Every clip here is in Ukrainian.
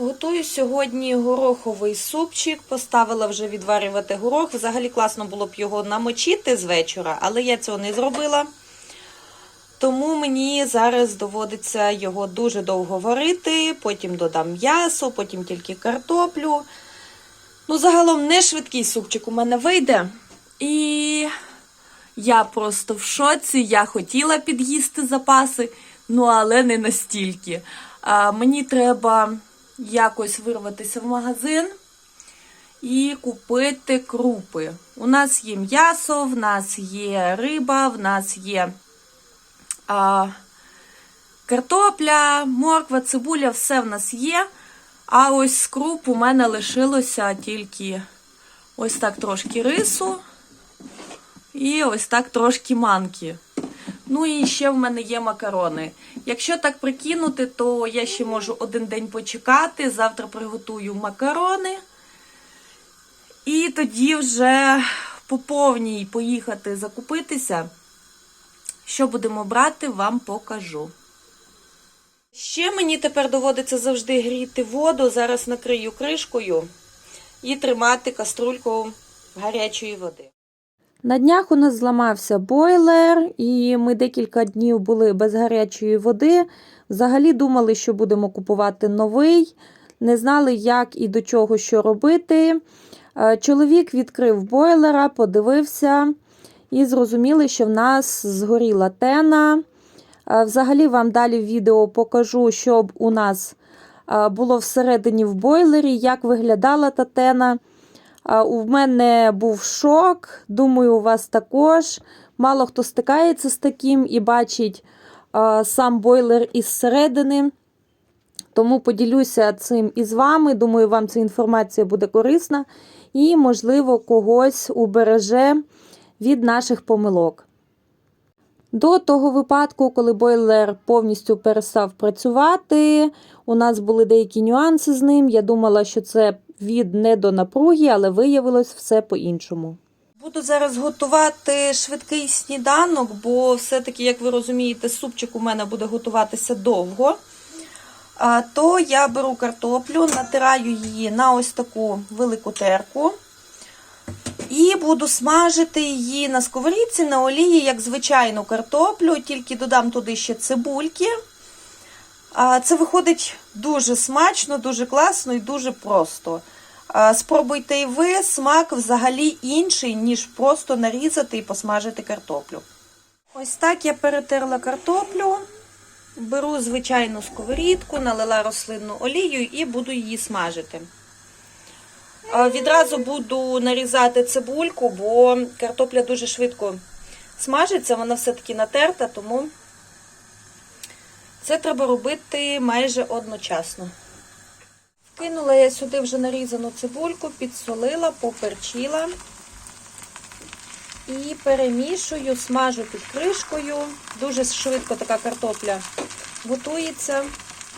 Готую сьогодні гороховий супчик. Поставила вже відварювати горох. Взагалі класно було б його намочити з вечора, але я цього не зробила. Тому мені зараз доводиться його дуже довго варити, потім додам м'ясо, потім тільки картоплю. Ну, загалом не швидкий супчик у мене вийде. І я просто в шоці. Я хотіла під'їсти запаси, ну але не настільки. А, мені треба якось вирватися в магазин і купити крупи. У нас є м'ясо, в нас є риба, в нас є а, картопля, морква, цибуля, все в нас є. А ось з круп у мене лишилося тільки ось так трошки рису і ось так трошки манки. Ну і ще в мене є макарони. Якщо так прикинути, то я ще можу один день почекати. Завтра приготую макарони. І тоді вже по повній поїхати закупитися. Що будемо брати, вам покажу. Ще мені тепер доводиться завжди гріти воду. Зараз накрию кришкою і тримати каструльку гарячої води. На днях у нас зламався бойлер, і ми декілька днів були без гарячої води. Взагалі думали, що будемо купувати новий, не знали, як і до чого що робити. Е, Чоловік відкрив бойлера, подивився і зрозуміли, що в нас згоріла тена. Е, Взагалі вам далі в відео покажу, щоб у нас е, було всередині в бойлері, як виглядала та тена. У мене був шок, думаю, у вас також. Мало хто стикається з таким і бачить сам бойлер із середини. Тому поділюся цим із вами. Думаю, вам ця інформація буде корисна і, можливо, когось убереже від наших помилок. До того випадку, коли бойлер повністю перестав працювати, у нас були деякі нюанси з ним. Я думала, що це від недонапруги, але виявилось все по-іншому. Буду зараз готувати швидкий сніданок, бо все-таки, як ви розумієте, супчик у мене буде готуватися довго. То я беру картоплю, натираю її на ось таку велику терку. І буду смажити її на сковорідці, на олії, як звичайну картоплю, тільки додам туди ще цибульки. Це виходить дуже смачно, дуже класно і дуже просто. Спробуйте і ви, смак взагалі інший, ніж просто нарізати і посмажити картоплю. Ось так я перетерла картоплю, беру звичайну сковорідку, налила рослинну олію і буду її смажити. Відразу буду нарізати цибульку, бо картопля дуже швидко смажиться, вона все-таки натерта, тому це треба робити майже одночасно. Кинула я сюди вже нарізану цибульку, підсолила, поперчила і перемішую, смажу під кришкою. Дуже швидко така картопля готується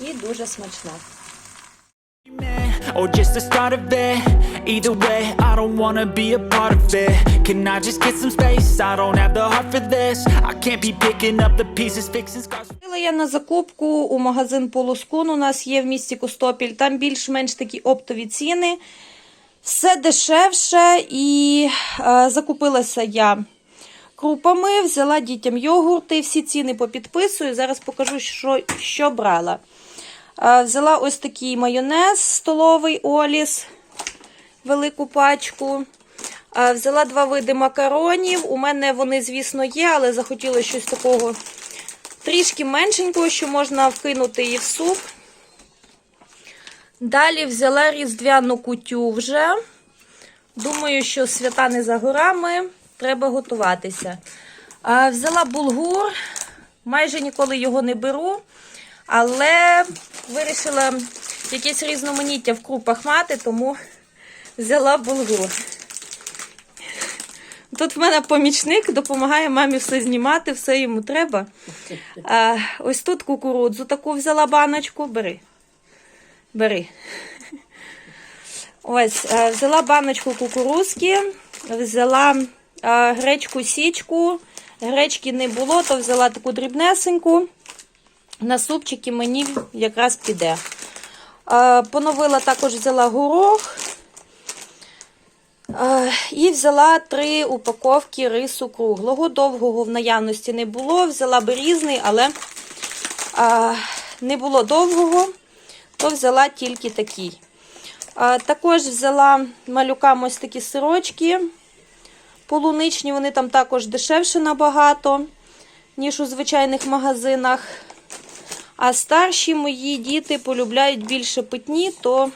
і дуже смачна. Or just the start of it. Either way, I don't wanna be a part of it. Can I just get some space? I don't have the heart for this. I can't be picking up the pieces, fixing scars. Я на закупку у магазин Полускун. У нас є в місті Костопіль. Там більш-менш такі оптові ціни. Все дешевше і е, закупилася я крупами, взяла дітям йогурти, всі ціни попідписую. Зараз покажу, що, що брала. Взяла ось такий майонез столовий Оліс, велику пачку. Взяла два види макаронів. У мене вони, звісно, є, але захотіла щось такого трішки меншенького, що можна вкинути і в суп. Далі взяла різдвяну кутю вже. Думаю, що свята не за горами, треба готуватися. Взяла булгур, майже ніколи його не беру, але вирішила якесь різноманіття в крупах мати, тому взяла булгур. Тут в мене помічник допомагає мамі все знімати, все йому треба. А, ось тут кукурудзу таку взяла баночку. Бери. Бери. Ось, взяла баночку кукурузки, взяла гречку січку. Гречки не було, то взяла таку дрібнесеньку. На супчики мені якраз піде. Поновила також взяла горох. І взяла три упаковки рису круглого. Довгого в наявності не було. Взяла би різний, але не було довгого, то взяла тільки такий. Також взяла малюкам ось такі сирочки. Полуничні, вони там також дешевше набагато, ніж у звичайних магазинах. А старші мої діти полюбляють більше питні, то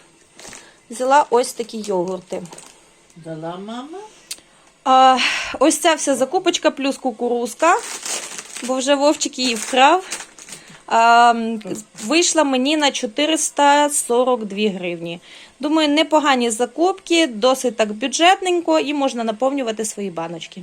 взяла ось такі йогурти. Дала мама? А, ось ця вся закупочка плюс кукурузка, бо вже Вовчик її вкрав. А, вийшла мені на 442 гривні. Думаю, непогані закупки, досить так бюджетненько і можна наповнювати свої баночки.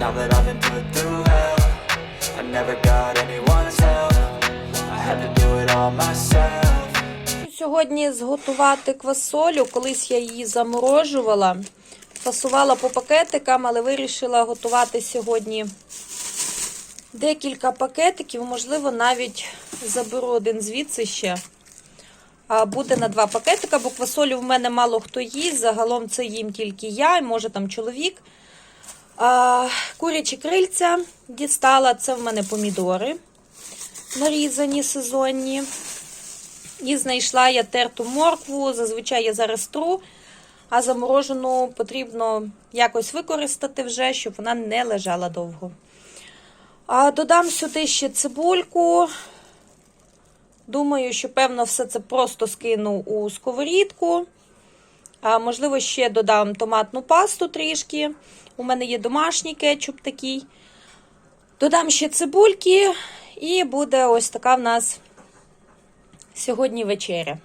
Now that I've been put through hell I never got anyone's help I had to do it all myself Сьогодні зготувати квасолю. Колись я її заморожувала, фасувала по пакетикам, але вирішила готувати сьогодні декілька пакетиків. Можливо, навіть заберу один звідси ще. А буде на два пакетика, бо квасолю в мене мало хто їсть. Загалом це їм тільки я, і може там чоловік. Курячі крильця дістала. Це в мене помідори нарізані сезонні. І знайшла я терту моркву. Зазвичай я зараз тру, а заморожену потрібно якось використати вже, щоб вона не лежала довго. А додам сюди ще цибульку. Думаю, що, певно, все це просто скину у сковорідку. Можливо, ще додам томатну пасту трішки. У мене є домашній кетчуп такий. Додам ще цибульки, і буде ось така в нас сьогодні вечеря.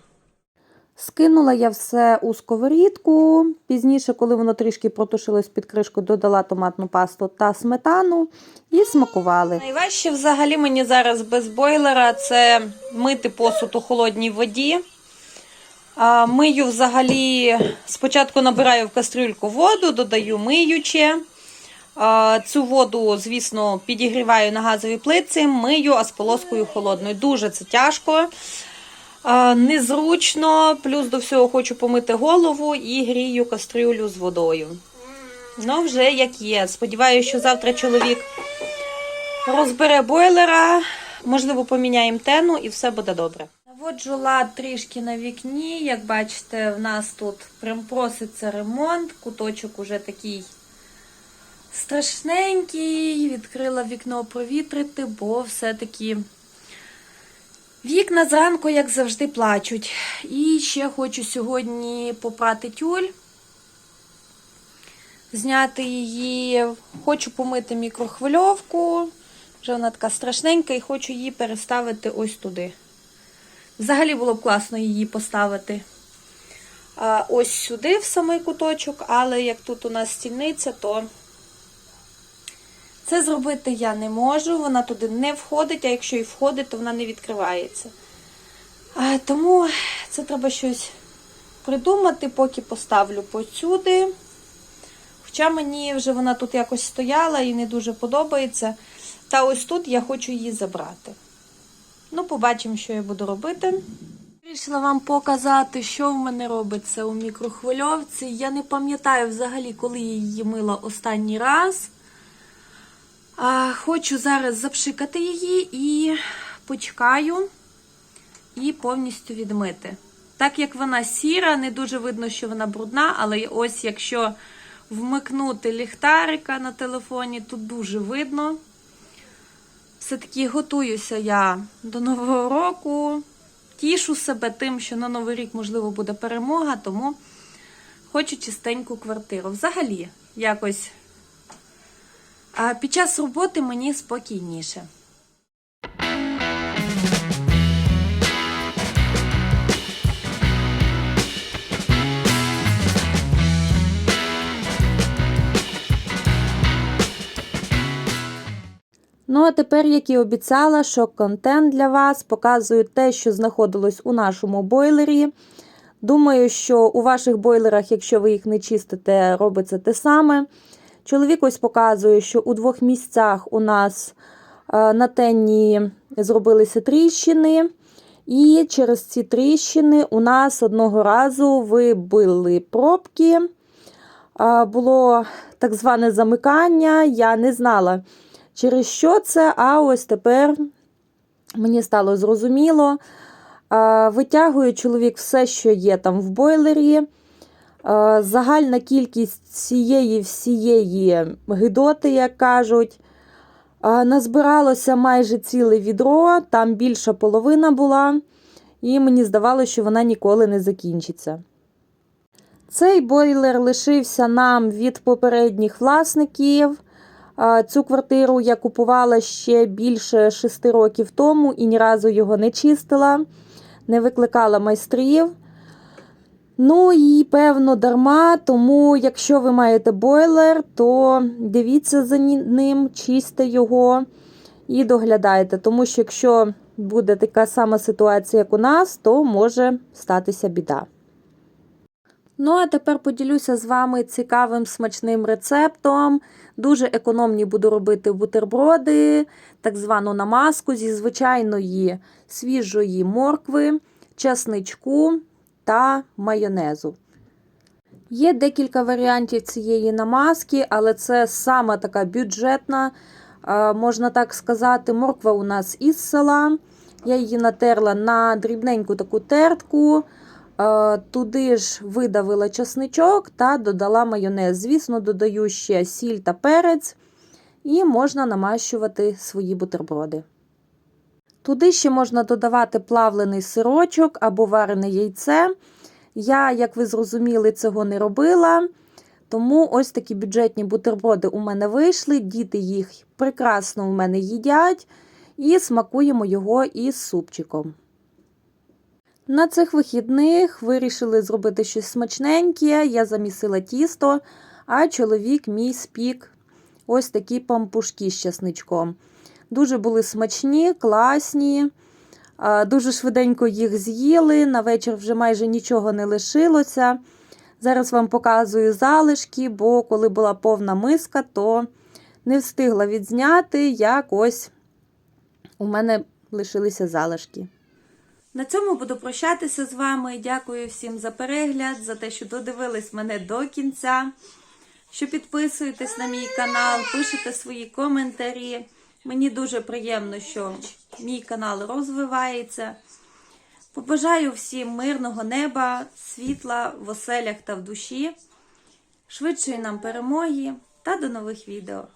Скинула я все у сковорідку. Пізніше, коли воно трішки протушилось під кришкою, додала томатну пасту та сметану і смакували. Найважче взагалі мені зараз без бойлера це мити посуд у холодній воді. Мию взагалі, спочатку набираю в кастрюльку воду, додаю миюче. Цю воду, звісно, підігріваю на газовій плитці, мию, а з полоскою холодною. Дуже це тяжко. Незручно, плюс до всього хочу помити голову і грію кастрюлю з водою. Ну, вже як є. Сподіваюся, що завтра чоловік розбере бойлера, можливо, поміняємо тену і все буде добре. Наводжу лад трішки на вікні. Як бачите, в нас тут прям проситься ремонт. Куточок уже такий страшненький. Відкрила вікно провітрити, бо все-таки вікна зранку, як завжди, плачуть. І ще хочу сьогодні попрати тюль зняти її. Хочу помити мікрохвильовку. Вже вона така страшненька, і хочу її переставити ось туди. Взагалі було б класно її поставити ось сюди, в самий куточок, але як тут у нас стільниця, то це зробити я не можу. Вона туди не входить, а якщо і входить, то вона не відкривається. Тому це треба щось придумати, поки поставлю посюди. Хоча мені вже вона тут якось стояла і не дуже подобається. Та ось тут я хочу її забрати. Ну, побачимо, що я буду робити. Вирішила вам показати, що в мене робиться у мікрохвильовці. Я не пам'ятаю взагалі, коли я її мила останній раз. А, хочу зараз запшикати її і почекаю і повністю відмити. Так як вона сіра, не дуже видно, що вона брудна, але ось якщо вмикнути ліхтарика на телефоні, тут дуже видно. Все-таки готуюся я до Нового року. Тішу себе тим, що на Новий рік, можливо, буде перемога, тому хочу чистеньку квартиру. Взагалі, якось під час роботи мені спокійніше. Ну а тепер, як і обіцяла, що контент для вас показую те, що знаходилось у нашому бойлері. Думаю, що у ваших бойлерах, якщо ви їх не чистите, робиться те саме. Чоловік ось показує, що у двох місцях у нас е, на тенні зробилися тріщини. І через ці тріщини у нас одного разу вибили пробки. Е, Було так зване замикання. Я не знала, через що це, а ось тепер мені стало зрозуміло. Витягує чоловік все, що є там в бойлері. Загальна кількість цієї всієї гидоти, як кажуть, назбиралося майже ціле відро, там більша половина була, і мені здавалося, що вона ніколи не закінчиться. Цей бойлер лишився нам від попередніх власників. Цю квартиру я купувала ще більше шести років тому і ні разу його не чистила, не викликала майстрів. Ну і певно дарма, тому якщо ви маєте бойлер, то дивіться за ним, чистьте його і доглядайте. Тому що якщо буде така сама ситуація, як у нас, то може статися біда. Ну, а тепер поділюся з вами цікавим смачним рецептом. Дуже економні буду робити бутерброди, так звану намазку зі звичайної свіжої моркви, часничку та майонезу. Є декілька варіантів цієї намазки, але це саме така бюджетна, можна так сказати. Морква у нас із села. Я її натерла на дрібненьку таку тертку. Е, Туди ж видавила часничок та додала майонез. Звісно, додаю ще сіль та перець, і можна намащувати свої бутерброди. Туди ще можна додавати плавлений сирочок або варене яйце. Я, як ви зрозуміли, цього не робила. Тому ось такі бюджетні бутерброди у мене вийшли. Діти їх прекрасно у мене їдять і смакуємо його із супчиком. На цих вихідних вирішили зробити щось смачненьке. Я замісила тісто, а чоловік мій спік ось такі пампушки з часничком. Дуже були смачні, класні. Дуже швиденько їх з'їли. На вечір вже майже нічого не лишилося. Зараз вам показую залишки, бо коли була повна миска, то не встигла відзняти, як ось у мене лишилися залишки. На цьому буду прощатися з вами. Дякую всім за перегляд, за те, що додивились мене до кінця. Що підписуєтесь на мій канал, пишете свої коментарі. Мені дуже приємно, що мій канал розвивається. Побажаю всім мирного неба, світла в оселях та в душі, швидшої нам перемоги та до нових відео.